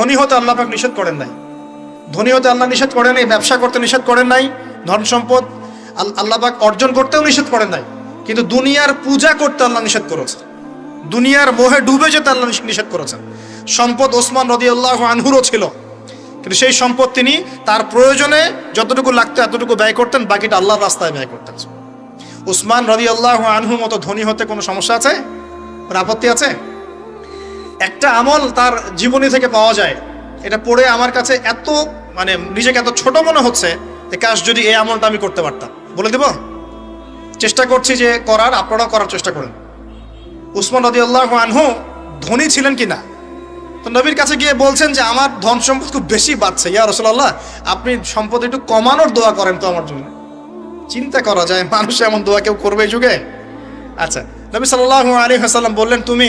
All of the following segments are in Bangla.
ধনী হতে আল্লাহ পাক নিষেধ করেন নাই। ধনী হতে আল্লাহ নিষেধ করেন নাই, ব্যবসা করতে নিষেধ করেন নাই, ধন সম্পদ আল- আল্লাহ পাক অর্জন করতেও নিষেধ করেন নাই। কিন্তু দুনিয়ার পূজা করতে আল্লাহ নিষেধ করেছে দুনিয়ার মোহে ডুবে যেতে আল্লাহ নিষ- নিষেধ করেছেন। সম্পদ ওসমান রদিউল্লাহ আনহুরও ছিল। কিন্তু সেই সম্পদ তিনি তার প্রয়োজনে যতটুকু লাগতো এতটুকু ব্যয় করতেন, বাকিটা আল্লাহর রাস্তায় ব্যয় করতেন। উসমান রদি আল্লাহ আনহু মতো ধনী হতে কোনো সমস্যা আছে? আপত্তি আছে? একটা আমল তার জীবনী থেকে পাওয়া যায়। এটা পড়ে আমার কাছে এত মানে নিজেকে এত ছোট মনে হচ্ছে যে কাশ যদি এই আমলটা আমি করতে পারতাম। বলে দেব? চেষ্টা করছি যে করার, আপনারাও করার চেষ্টা করেন। উসমান রদি আল্লাহ আনহু ধনী ছিলেন কি না তো নবীর কাছে গিয়ে বলছেন যে, আমার ধন সম্পদ খুব বেশি বাড়ছে। ইয়া রসুল্লাহ আপনি সম্পদ একটু কমানোর দোয়া করেন তো আমার জন্য। চিন্তা করা যায়, মানুষ এমন দোয়া কেউ করবে এই যুগে? আচ্ছা নবী সাল্লাহ আলী হাসাল্লাম বললেন, তুমি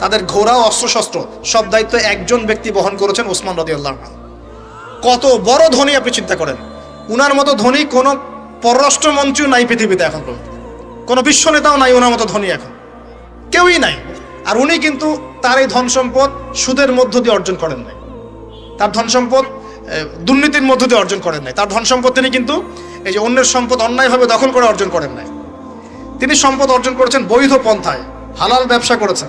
তাদের ঘোড়া অস্ত্রশস্ত্র, সব দায়িত্ব একজন ব্যক্তি বহন করেছেন ওসমান রদি আল্লাহ কত বড় ধনী আপনি চিন্তা করেন। উনার মতো ধনী কোনো পররাষ্ট্রমন্ত্রীও নাই পৃথিবীতে এখন পর্যন্ত। কোনো বিশ্ব নেতাও নাই ওনার মতো ধনী এখন। কেউই নাই। আর উনি কিন্তু তার এই ধন সম্পদ সুদের মধ্য দিয়ে অর্জন করেন নাই। তার ধন সম্পদ দুর্নীতির মধ্য দিয়ে অর্জন করেন নাই। তার ধন সম্পদ তিনি কিন্তু এই যে অন্যের সম্পদ অন্যায়ভাবে দখল করে অর্জন করেন নাই। তিনি সম্পদ অর্জন করেছেন বৈধ পন্থায়, হালাল ব্যবসা করেছেন।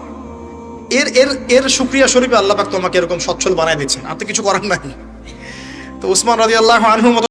এর এর এর সুক্রিয়া স্বরূপে আল্লাহ পাক তোমাকে এরকম সচ্ছল বানায় দিচ্ছেন। আর তো কিছু করার নাই। তো উসমান রাজি আল্লাহ আনহুর মতো